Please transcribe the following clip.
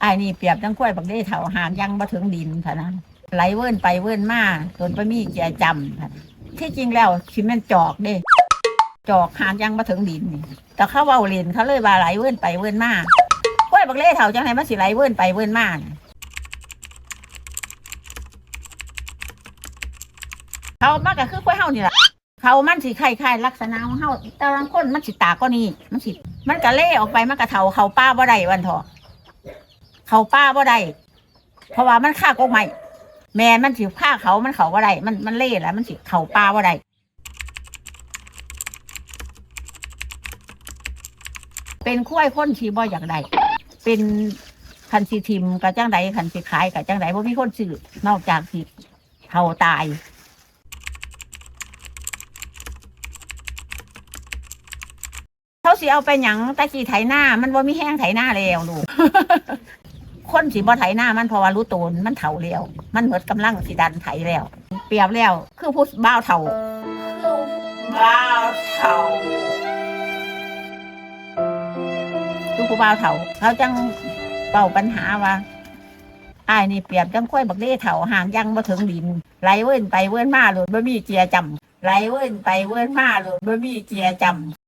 ไอ้ายนี่เปรียบจังกล้วยบักเด้เถาหางยังมาถึงดินค่ะนะไหลเวินไปเวินมาจนไปมีเจียจำค่ะที่จริงแล้วคิดแม่นจอกเด้ จอกหางยังมาถึงดินนี่แต่เขาเว้าเล่นเขาเลยว่าไหลเวินไปเวินมากล้วยบักเด้เถาจังไหนมันสิไหลเวินไปเวินมาน่ะเขามากก็คือกล้วยเฮานี่แหละเขามันสิคล้ายๆลักษณะของเฮาแต่บางคนมันสิตาก็นี่มันสิมันก็เล่ออกไปมันก็เถาเขาป้าบ่ได้วันเถอะ เขาป้าบ่ได้เพราะว่ามันฆ่ากงใหม่แม่มันสิฆ่าเขามันเขาบ่ได้มันมันเล่แล้วมันสิเขาป้าบ่ได้เป็นคุ้ยคนที่บ่อยากได้เป็นคันสิทิมกับจังใดคันสิขายกับจังใดบ่มีคนซื้อนอกจากสิเขาตายเขาสิเอาไปหยังต่กี่ไถหน้า มันบ่มีแห้งไถหน้าแล้วลูก คนสิบ่ไถหน้ามันเพราะว่ารู้ตนมันเฒ่าแล้ว มันหมดกำลังสิดันไถแล้ว เปรียบแล้ว คือผู้บ่าวเฒ่าบ่าวเฒ่าคือผู้บ่าวเฒ่าเขาจังเป่าปัญหาว่าอ้ายนี่เปรียบจังค่อยบักเด้เฒ่าห่างยังบ่ถึงดินไหลเว้นไปเว้นมาโลดบ่มีเจียจำไหลเว้นไปเว้นมาโลดบ่มีเจียจำ